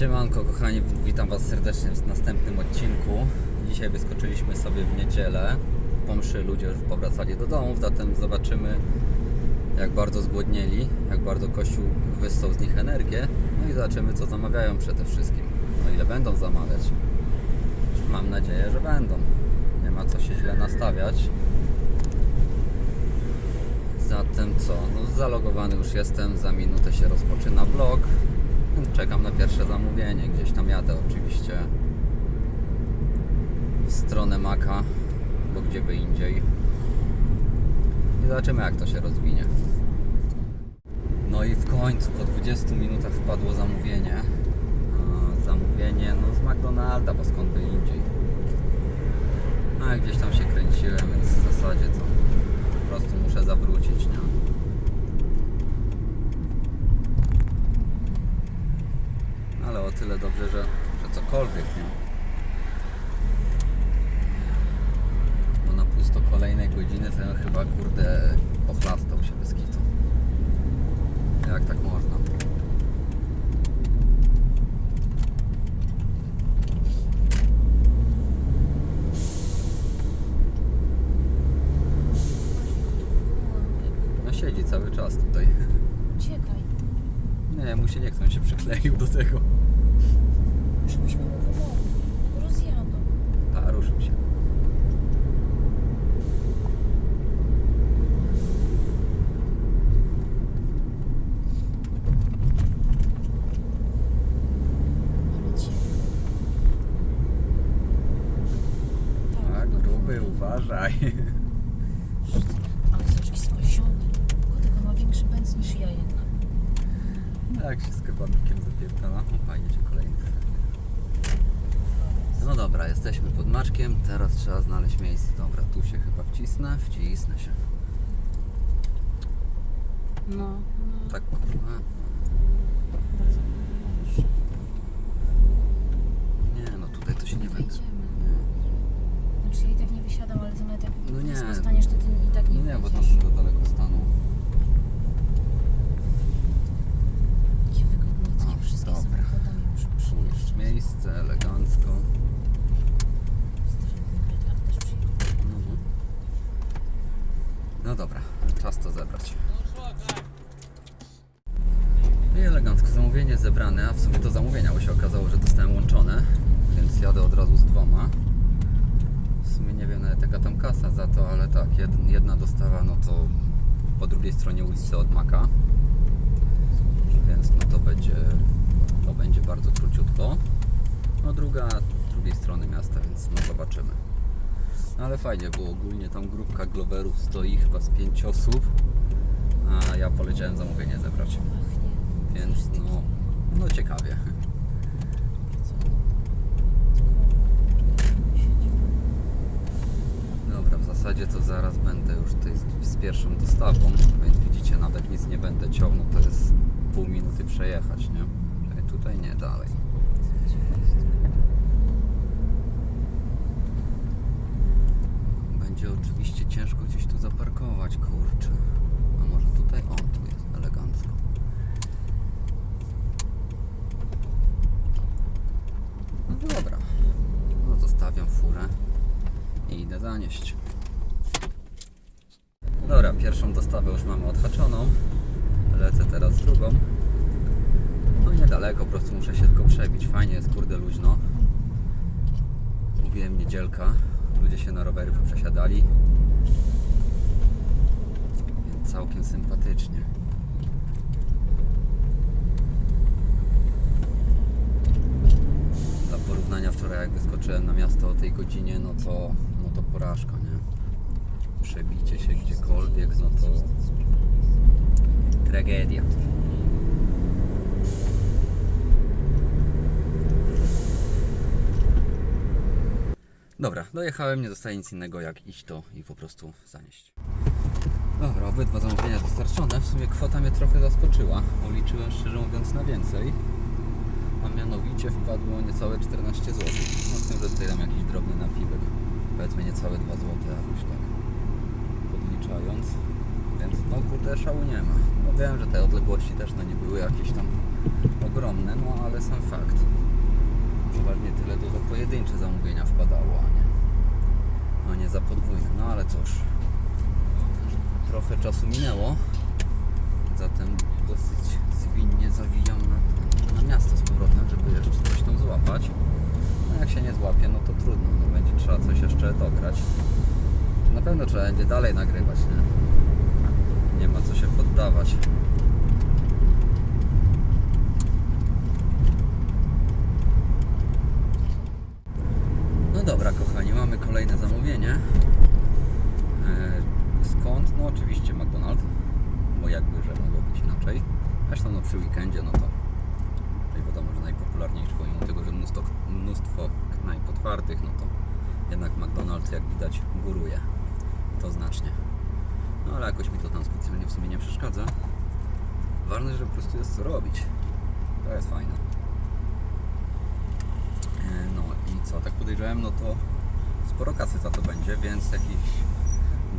Siemanko kochani, witam Was serdecznie w następnym odcinku. Dzisiaj wyskoczyliśmy sobie w niedzielę. Po mszy ludzie już powracali do domów, zatem zobaczymy jak bardzo zgłodnieli, jak bardzo Kościół wyssał z nich energię. No i zobaczymy co zamawiają przede wszystkim. No ile będą zamawiać. Mam nadzieję, że będą. Nie ma co się źle nastawiać. Zatem co? No zalogowany już jestem, za minutę się rozpoczyna vlog. Czekam na pierwsze zamówienie. Gdzieś tam jadę oczywiście w stronę Maka, bo gdzie by indziej. I zobaczymy jak to się rozwinie. No i w końcu po 20 minutach wpadło zamówienie. Zamówienie no z McDonalda, bo skąd by indziej. A gdzieś tam się kręciłem, więc w zasadzie to po prostu muszę zawrócić, nie? Ale o tyle dobrze, że, że cokolwiek, nie? Bo na pusto kolejnej godziny to ja chyba, kurde, pochlastał się bez kitu. Jak tak można? No siedzi cały czas tutaj. Uciekaj, Nie, mu się nie chce, on się przykleił do tego. żebyśmy mu pomogli. Rozjadą. A, ruszył się. Ale cię. Tak, gruby, uważaj. Ale jest taki spasiony. Kotek on ma większy pędz niż ja jednak. No jak się z kebabkiem zapierdala. O, fajnie się kolejny. No dobra, jesteśmy pod maczkiem, teraz trzeba znaleźć miejsce. Dobra, tu się chyba wcisnę, wcisnę się. No, no. Tak, kurwa. Nie, no tutaj to się nie będzie. Nie. Znaczy ja i tak nie wysiadam, ale to nawet jak No nie. staniesz, to ty i tak nie No nie, bo tam za daleko staną. Jakie wygodnickie, wszystkie dobra. samochodami przyjeżdżać. miejsce, elegancko. Starzec Bydlak też przyjechał. Mhm. No dobra, czas to zebrać. No I elegancko, zebrane, a w sumie to zamówienia, bo się okazało, że dostałem łączone, więc jadę od razu z dwoma. W sumie nie wiem nawet jaka tam kasa za to, ale tak, jed- jedna dostawa, no to po drugiej stronie ulicy od Maka, więc no to będzie, to będzie bardzo króciutko. No druga z drugiej strony miasta, więc no zobaczymy. No ale fajnie, bo ogólnie tam grupka globerów stoi chyba z pięć osób, a ja poleciałem zamówienie zebrać, więc no, no ciekawie. Dobra, w zasadzie to zaraz będę już tutaj z, z pierwszą dostawą, więc widzicie, nawet nic nie będę ciągnął, to jest pół minuty przejechać, nie? Tutaj nie, dalej. Będzie oczywiście ciężko gdzieś tu zaparkować, kurczę. A może tutaj? O, tu jest elegancko. No dobra. No zostawiam furę i idę zanieść. Dobra, pierwszą dostawę już odhaczoną. Lecę teraz drugą. No niedaleko, po prostu muszę się tylko przebić. Fajnie jest, kurde, luźno. Mówiłem niedzielka. Ludzie się na rowery poprzesiadali. Więc całkiem sympatycznie. Dla porównania wczoraj jak wyskoczyłem na miasto o tej godzinie, no to, no to porażka, nie? Przebicie się gdziekolwiek, no to tragedia. Dobra, dojechałem, nie zostaje nic innego jak iść to i po prostu zanieść. Dobra, obydwa zamówienia dostarczone. W sumie kwota mnie trochę zaskoczyła, bo liczyłem szczerze mówiąc na więcej. A mianowicie wpadło niecałe 14 zł. No z tym, że tutaj dam jakiś drobny napiwek. Powiedzmy niecałe 2 zł, jakoś tak podliczając. Więc no kurde szału nie ma. No wiem, że te odległości też no nie były jakieś tam ogromne, no ale sam fakt. Przeważnie tyle dużo pojedyncze zamówienia wpadało, a nie, a nie za podwójne. No ale cóż, trochę czasu minęło, zatem dosyć zwinnie zawijam na, na miasto z powrotem, żeby jeszcze coś tam złapać. No jak się nie złapie, no to trudno, no będzie trzeba coś jeszcze dograć. Na pewno trzeba będzie dalej nagrywać, nie? Nie ma co się poddawać. No dobra, kochani, mamy kolejne zamówienie. E, Skąd? No oczywiście McDonald's, bo jakby, że mogło być inaczej. Zresztą no przy weekendzie, no to tutaj wiadomo, że najpopularniejszy, pomimo tego, że mnóstwo, mnóstwo knajp otwartych, no to jednak McDonald's, jak widać, góruje. To znacznie. No ale jakoś mi to tam specjalnie w sumie nie przeszkadza. Ważne, że po prostu jest co robić. To jest fajne. E, No i co, tak podejrzewałem, no to sporo kasy za to będzie, więc jakiś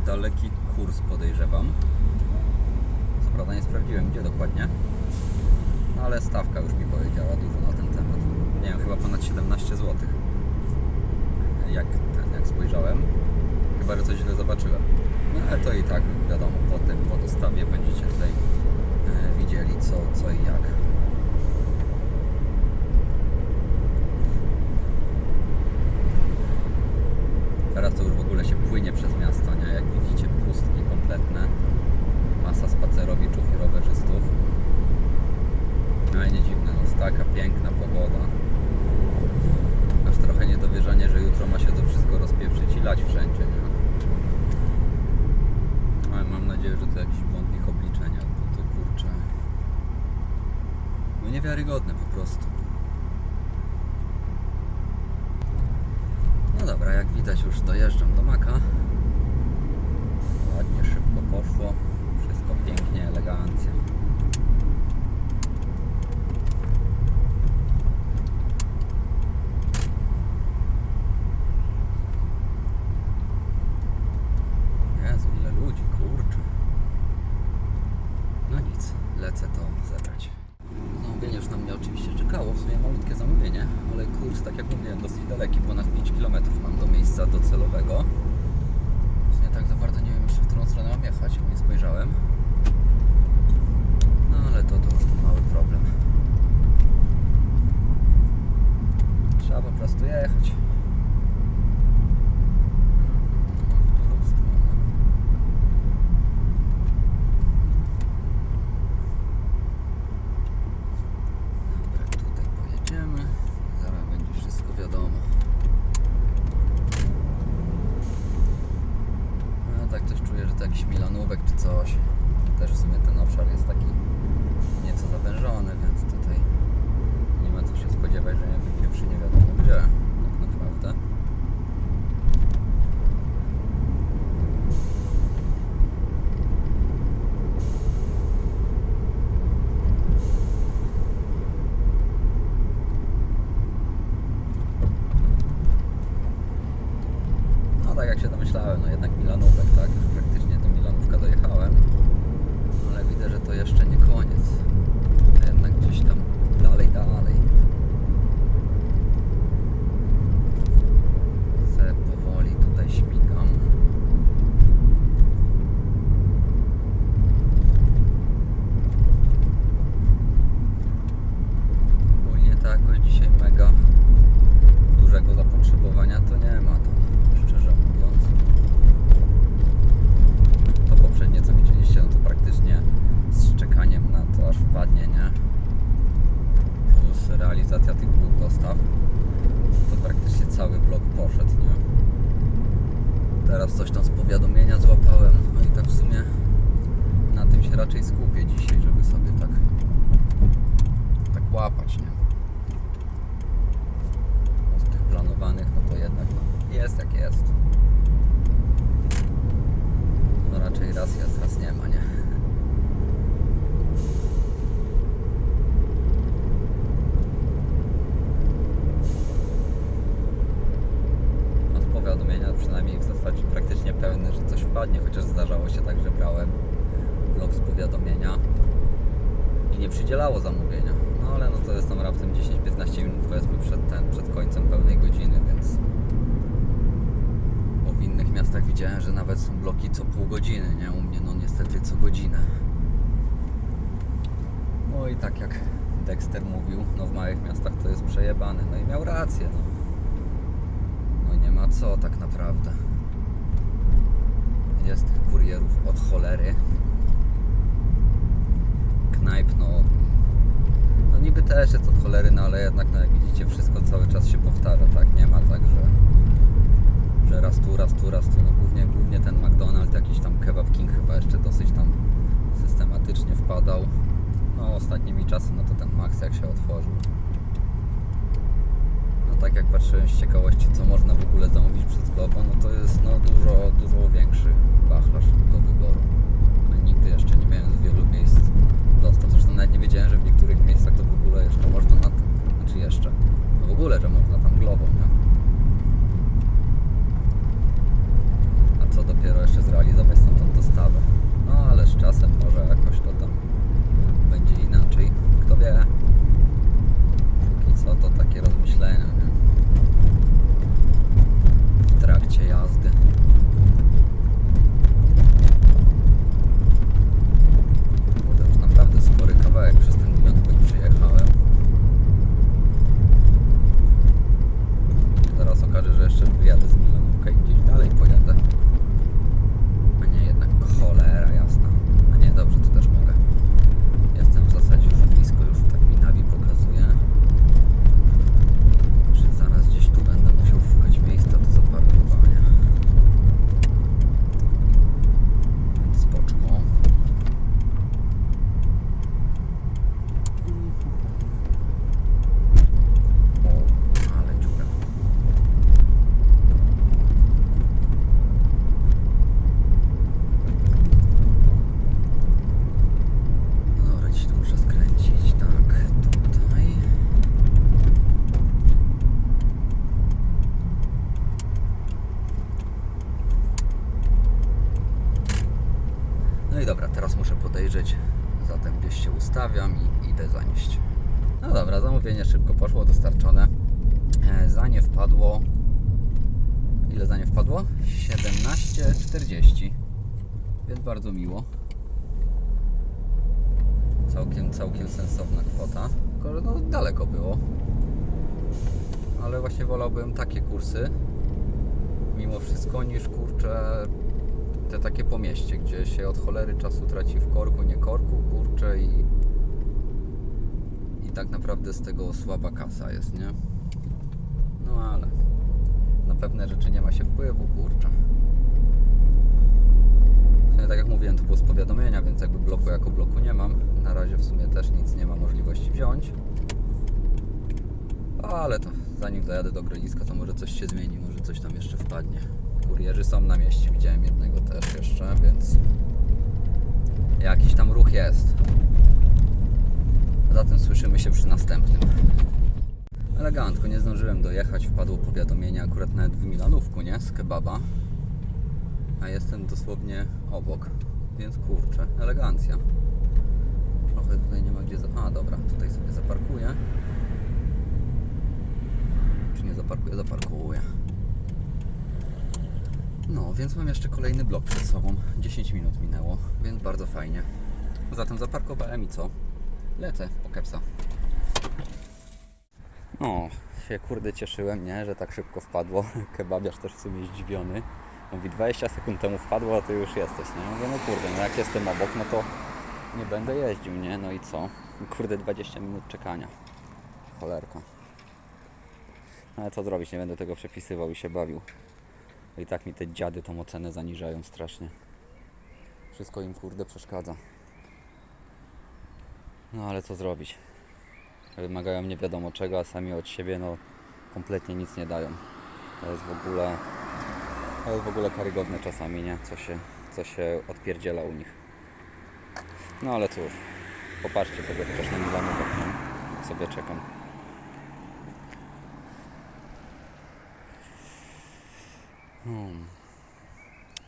daleki kurs podejrzewam. Co prawda nie sprawdziłem gdzie dokładnie, no ale stawka już mi powiedziała dużo na ten temat. Nie wiem, chyba ponad 17 zł. Jak, ten, jak spojrzałem. Chyba, że coś źle zobaczyłem. No ale to i tak wiadomo, potem po dostawie będziecie tutaj e, widzieli co, co i jak. Teraz to już w ogóle się płynie przez miasto, nie? Jak widzicie, pustki kompletne. Masa spacerowiczów i rowerzystów. No i nie dziwne, no taka piękna pogoda. Aż trochę niedowierzanie, że jutro ma się to wszystko rozpieprzyć i lać wszędzie, nie? Ale mam nadzieję, że to jakiś błąd w ich obliczeniach, bo to kurczę... No niewiarygodne po prostu. No dobra, jak widać już dojeżdżam do Maka. Ładnie, szybko poszło. Wszystko pięknie, elegancko. Mówił, no w małych miastach to jest przejebane. No i miał rację, no. No nie ma co tak naprawdę. Jest tych kurierów od cholery. Knajp, no... No niby też jest od cholery, no ale jednak, no jak widzicie, wszystko cały czas się powtarza, tak? Nie ma tak, że... Że raz tu, raz tu, raz tu. No głównie, głównie ten McDonald's, jakiś tam Kebab King chyba jeszcze dosyć tam systematycznie wpadał. No ostatnimi czasy, no to ten Max jak się otworzył. No tak jak patrzyłem z ciekawości, co można w ogóle zamówić przez Glovo, no to jest no dużo, dużo większy wachlarz do wyboru. No, nigdy jeszcze nie miałem z wielu miejsc dostaw. Zresztą nawet nie wiedziałem, że w niektórych miejscach to w ogóle jeszcze można na... Znaczy jeszcze, no w ogóle, że można tam Glovo, nie? A co dopiero jeszcze zrealizować tą dostawę. No ale z czasem może jakoś to tam będzie inaczej. Kto wie? Póki co to takie rozmyślenia? W trakcie jazdy. Kurde, już naprawdę spory kawałek przez ten milionówek przyjechałem. Zaraz okaże, że jeszcze wyjadę z milionówka i gdzieś dalej pojadę. A nie, jednak cholera jasna. A nie, dobrze, tu też mogę. Jestem w zasadzie już blisko, już tak mi nawi pokazuje. Że zaraz gdzieś tu będę musiał szukać miejsca do zaparkowania. Więc spoczko. O, ale dziura. Dobra, gdzieś tu muszę skręcić, tak, tutaj. No i dobra, teraz muszę podejrzeć, zatem gdzieś się ustawiam i idę zanieść. No dobra, zamówienie szybko poszło, dostarczone. E, Za nie wpadło... Ile za nie wpadło? 17,40 Więc bardzo miło całkiem, całkiem sensowna kwota. Tylko, no daleko było. Ale właśnie wolałbym takie kursy mimo wszystko niż kurczę te takie po mieście, gdzie się od cholery czasu traci w korku, nie korku, kurczę i i tak naprawdę z tego słaba kasa jest, nie? No ale na pewne rzeczy nie ma się wpływu, kurczę. Tak jak mówiłem, to było z powiadomienia, więc jakby bloku jako bloku nie mam. Na razie w sumie też nic nie ma możliwości wziąć. Ale to zanim dojadę do Grodziska, to może coś się zmieni, może coś tam jeszcze wpadnie. Kurierzy są na mieście, widziałem jednego też jeszcze, więc jakiś tam ruch jest. Zatem słyszymy się przy następnym. Elegancko, nie zdążyłem dojechać, wpadło powiadomienie akurat nawet w Milanówku, nie? Z kebaba. A jestem dosłownie obok, więc kurczę, elegancja. Trochę tutaj nie ma gdzie za... A, dobra, tutaj sobie zaparkuję. Czy nie zaparkuję? Zaparkuję. No, więc mam jeszcze kolejny blok przed sobą. 10 minut minęło, więc bardzo fajnie. Zatem zaparkowałem i co? Lecę po kepsa. No, się kurde cieszyłem, nie, że tak szybko wpadło. Kebabiarz też w sumie zdziwiony. Mówi 20 sekund temu wpadło, a ty już jesteś, nie? Mówię, no kurde, no jak jestem obok, no to nie będę jeździł, nie? No i co? Kurde, 20 minut czekania. Cholerka. No ale co zrobić, nie będę tego przepisywał i się bawił. Bo I tak mi te dziady tą ocenę zaniżają strasznie. Wszystko im kurde przeszkadza. No ale co zrobić? Wymagają nie wiadomo czego, a sami od siebie no kompletnie nic nie dają. To jest w ogóle to jest w ogóle karygodne czasami, nie? Co się, co się odpierdziela u nich. No ale cóż, popatrzcie sobie chociaż na Milanówek, nie? Jak sobie czekam. Hmm.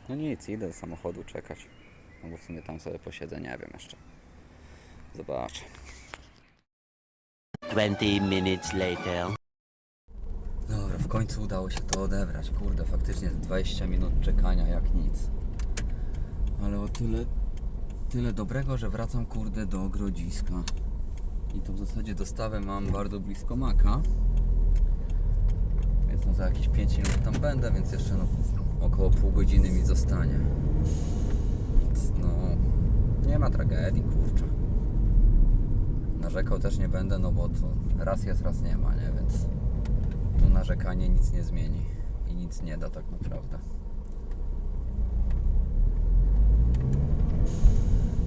No nic, idę do samochodu czekać. No bo w sumie tam sobie posiedzę, nie wiem jeszcze. Zobaczę. 20 minutes later. W końcu udało się to odebrać. Kurde, faktycznie 20 minut czekania jak nic. Ale o tyle, tyle dobrego, że wracam kurde do Grodziska. I to w zasadzie dostawę mam bardzo blisko Maka. Więc no za jakieś 5 minut tam będę, więc jeszcze no około pół godziny mi zostanie. Więc no nie ma tragedii, kurczę. Narzekał też nie będę, no bo to raz jest, raz nie ma, nie? Więc tu narzekanie nic nie zmieni i nic nie da tak naprawdę.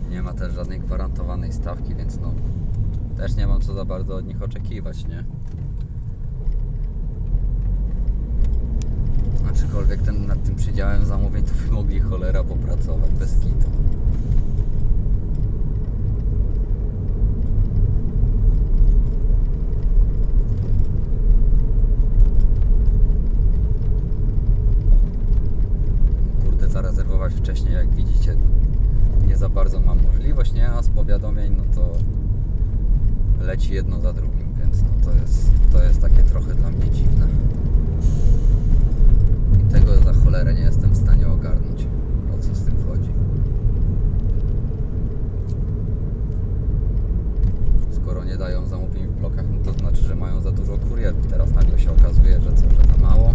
Nie ma też żadnej gwarantowanej stawki, więc no też nie mam co za bardzo od nich oczekiwać, nie? Aczkolwiek ten, nad tym przydziałem zamówień to by mogli cholera popracować bez kitu. kurde zarezerwować wcześniej, jak widzicie, nie za bardzo mam możliwość, nie? A z powiadomień, no to leci jedno za drugim, więc no to jest, to jest takie trochę dla mnie dziwne. I tego za cholerę nie jestem w stanie ogarnąć, o co z tym chodzi. Skoro nie dają zamówień w blokach, no to znaczy, że mają za dużo kurierów. Teraz nagle się okazuje, że co, że za mało.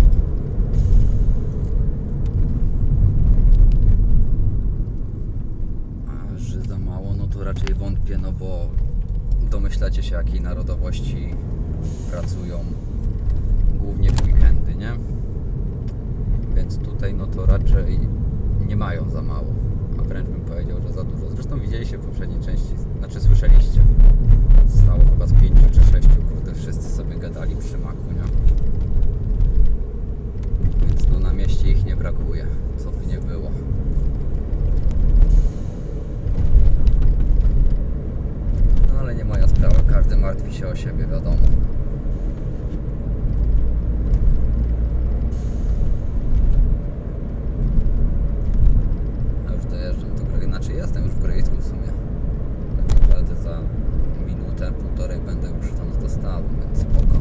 A że za mało, no to raczej wątpię, no bo domyślacie się jakiej narodowości pracują głównie w weekendy, nie? Więc tutaj no to raczej nie mają za mało, a wręcz bym powiedział, że za dużo. Zresztą widzieliście w poprzedniej części, znaczy słyszeliście. Stało chyba z pięciu czy sześciu, kurde, wszyscy sobie gadali przy maku, nie? Więc no na mieście ich nie brakuje, co by nie było. No ale nie moja sprawa, każdy martwi się o siebie, wiadomo. Ja już dojeżdżam do Grodziska, znaczy jestem już w Grodzisku w sumie. Tak naprawdę za minutę, półtorej będę już tam z dostawą, więc spoko.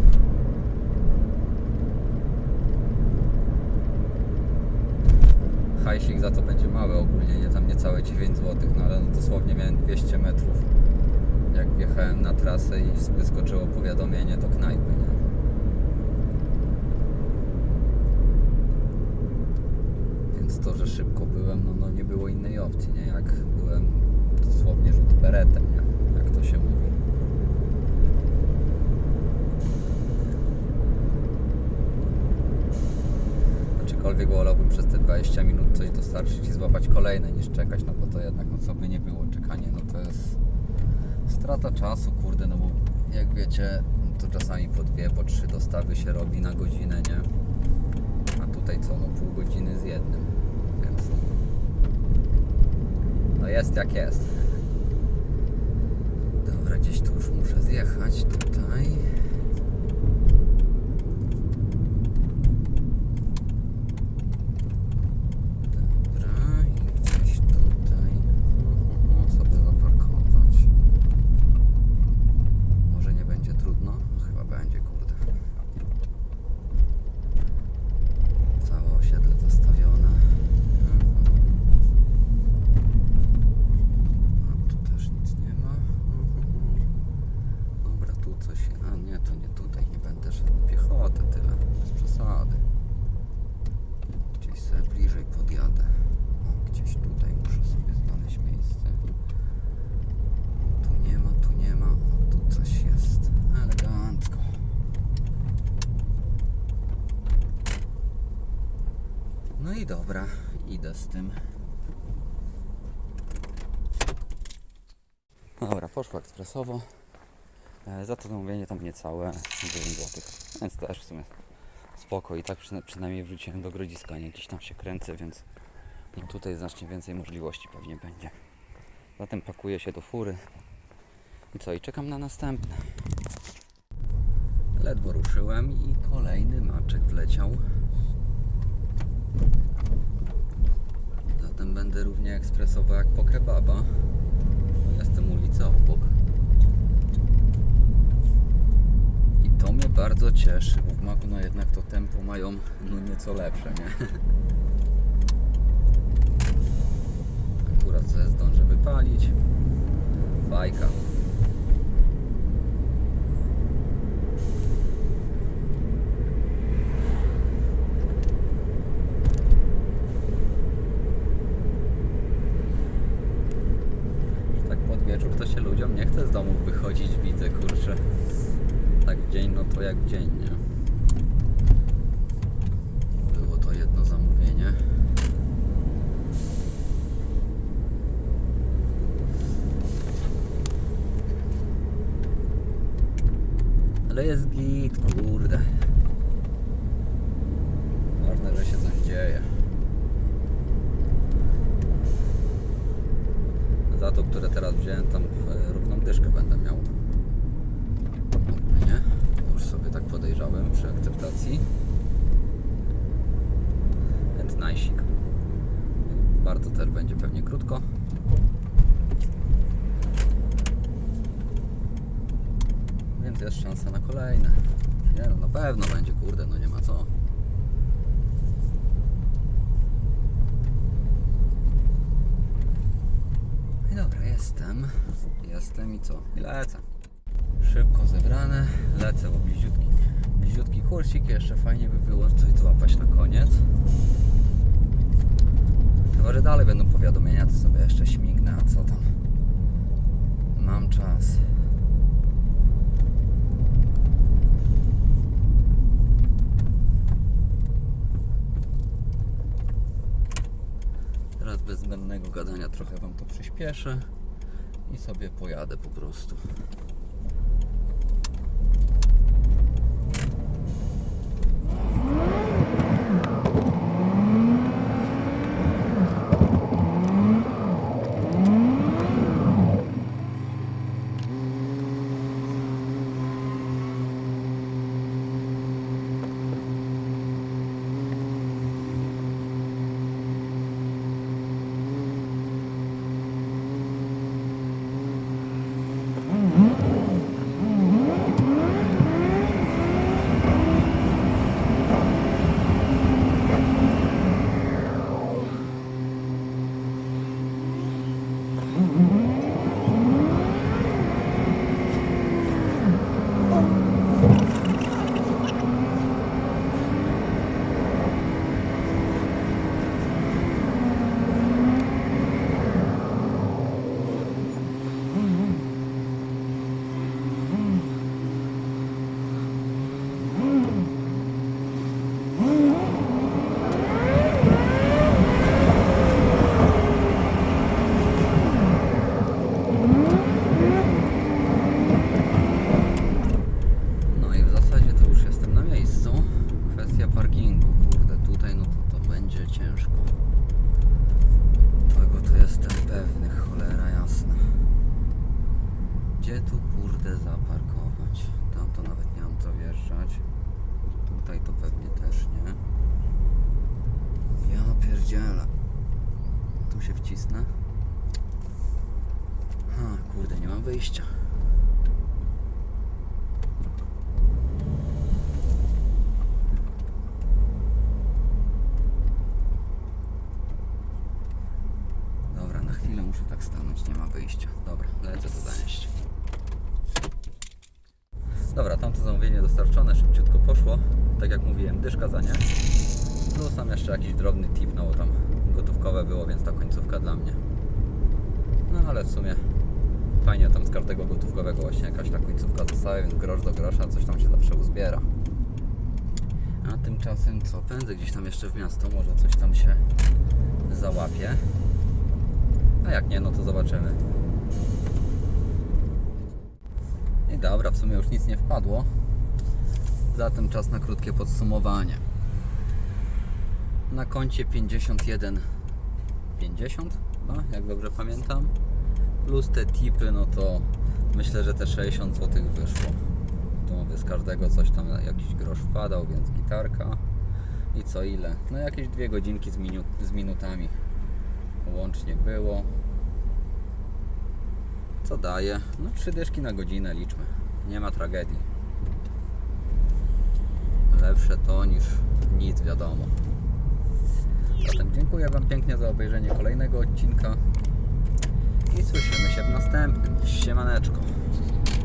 Hajsik za to będzie mały ogólnie, nie tam niecałe 9 zł, no ale no dosłownie miałem 200 metrów jak wjechałem na trasę i wyskoczyło powiadomienie do knajpy, nie? Więc to, że szybko byłem, no, no nie było innej opcji, nie? Jak byłem dosłownie rzut beretem, nie? Jak to się mówi. Aczkolwiek wolałbym przez te 20 minut coś dostarczyć i złapać kolejne niż czekać, no bo to jednak, no co by nie było, czekanie, no to jest strata czasu, kurde, no bo jak wiecie, to czasami po dwie, po trzy dostawy się robi na godzinę, nie? A tutaj co, no pół godziny z jednym, więc no, jest jak jest. Dobra, gdzieś tu już muszę zjechać, tutaj. Dobra, i gdzieś tutaj mhm, sobie zaparkować. Może nie będzie trudno? Chyba będzie, kurde. Całe osiedle zastawione. Mhm. A tu też nic nie ma. Mhm. Dobra, tu coś. A nie, to nie tutaj. Nie będę szedł piechotę tyle. Bez przesady. Gdzieś sobie bliżej podjadę. O, gdzieś tutaj muszę sobie znaleźć miejsce. Tu nie ma, tu nie ma. O, tu coś jest. Elegancko. No i dobra, idę z tym. Dobra, poszło ekspresowo. E, Za to zamówienie tam niecałe 9 zł. Więc też w sumie spoko i tak przyna- przynajmniej wróciłem do Grodziska, nie gdzieś tam się kręcę, więc no tutaj znacznie więcej możliwości pewnie będzie. Zatem pakuję się do fury i co, i czekam na następne. Ledwo ruszyłem i kolejny maczek wleciał. Będę równie ekspresowo jak po kebaba. Jestem ulica obok. bardzo cieszy, bo w Macu no jednak to tempo mają no nieco lepsze, nie? Akurat sobie zdążę wypalić. Bajka. Że tak pod wieczór to się ludziom nie chce z domów wychodzić, widzę, kurczę. Tak w dzień, no to jak dzień, nie? Było to jedno zamówienie. Ale jest git, kurde. Ważne, że się coś dzieje. Za to, które teraz wziąłem, tam e, równą dyszkę będę miał. Nie? Już sobie tak podejrzałem przy akceptacji. Więc najsik. Bardzo też będzie pewnie krótko. Więc jest szansa na kolejne. Nie no, na pewno będzie, kurde, no nie ma co. I dobra, jestem. Jestem i co? I lecę. Szybko zebrane. Lecę, bo bliziutki. Bliziutki kursik. Jeszcze fajnie by było coś złapać na koniec. Chyba, że dalej będą powiadomienia, to sobie jeszcze śmignę, a co tam? Mam czas. Teraz bez zbędnego gadania trochę Wam to przyspieszę i sobie pojadę po prostu. Wyjścia. Dobra, na chwilę muszę tak stanąć, nie ma wyjścia. Dobra, lecę to zanieść. Dobra, tamto zamówienie dostarczone, szybciutko poszło. Tak jak mówiłem, dyszka za nie. Plus tam jeszcze jakiś drobny tip, no bo tam gotówkowe było, więc ta końcówka dla mnie. No ale w sumie fajnie tam z każdego gotówkowego właśnie jakaś ta końcówka zostaje, więc grosz do grosza coś tam się zawsze uzbiera. A tymczasem co? Pędzę gdzieś tam jeszcze w miasto, może coś tam się załapie. A jak nie, no to zobaczymy. I dobra, w sumie już nic nie wpadło. Zatem czas na krótkie podsumowanie. Na koncie 51 50 chyba, jak dobrze pamiętam. Plus te tipy, no to myślę, że te 60 zł wyszło. Tu mówię, z każdego coś tam jakiś grosz wpadał, więc gitarka. I co ile? No jakieś dwie godzinki z, minu z minutami łącznie było. Co daje? No trzy dyszki na godzinę liczmy. Nie ma tragedii. lepsze to niż nic, wiadomo. Zatem dziękuję Wam pięknie za obejrzenie kolejnego odcinka i słyszymy się w następnym. Siemaneczko.